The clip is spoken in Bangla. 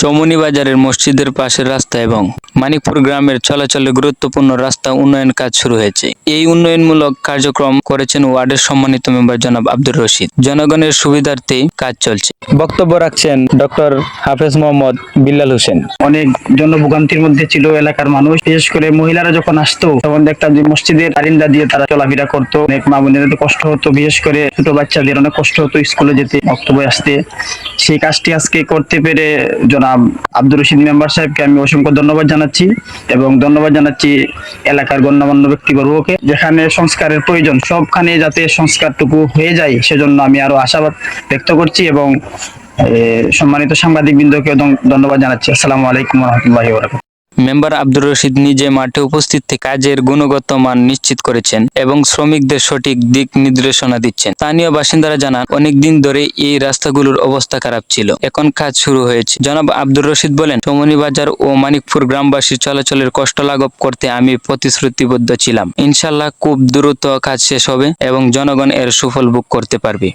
চৌমুনি বাজারের মসজিদের পাশের রাস্তা এবং মানিকপুর গ্রামের চলাচলে গুরুত্বপূর্ণ রাস্তা উন্নয়ন কাজ শুরু হয়েছে। এই উন্নয়নমূলক কার্যক্রম করেছেন ওয়ার্ডের সম্মানিত মেম্বার জনাব আব্দুর রশিদ। জনগণের সুবিধার্থে কাজ চলছে। বক্তব্য রাখছেন ডক্টর হাফেজ মোহাম্মদ বিল্লাল হোসেন। অনেক জনভোগান্তির মধ্যে ছিল এলাকার মানুষ। বিশেষ করে মহিলারা যখন আসতো, তখন দেখতাম যে মসজিদের আরিন্দা দিয়ে তারা চলাফেরা করতো। অনেক মা বোনেদের কষ্ট হতো। বিশেষ করে ছোট বাচ্চাদের অনেক কষ্ট হতো স্কুলে যেতে, বক্তব্য আসতে। সেই কাজটি আজকে করতে পেরে জনাব আব্দুর রশিদ মেম্বার সাহেবকে আমি অসংখ্য ধন্যবাদ জানাচ্ছি এবং ধন্যবাদ জানাচ্ছি এলাকার গণ্যমান্য ব্যক্তিবর্গকে যেখানে সংস্কারের প্রয়োজন, সবখানে যাতে সংস্কারটুকু হয়ে যায়, সেজন্য আমি আরও আশাবাদ ব্যক্ত করছি এবং সম্মানিত সাংবাদিক বৃন্দকে ধন্যবাদ জানাচ্ছি। আসসালামু আলাইকুম রহমতুল্লাহ মেম্বার আব্দুর রশিদ নিজে মাঠে উপস্থিত থেকে কাজের গুণগত মান নিশ্চিত করেছেন এবং শ্রমিকদের সঠিক দিক নির্দেশনা দিচ্ছেন। স্থানীয় বাসিন্দারা জানান, অনেকদিন ধরে এই রাস্তাগুলোর অবস্থা খারাপ ছিল। এখন কাজ শুরু হয়েছে। জনাব আব্দুর রশিদ বলেন চৌমনি বাজার ও মানিকপুর গ্রামবাসীর চলাচলের কষ্ট লাঘব করতে আমি প্রতিশ্রুতিবদ্ধ ছিলাম। ইনশাল্লাহ খুব দ্রুত কাজ শেষ হবে এবং জনগণ এর সুফল ভোগ করতে পারবে।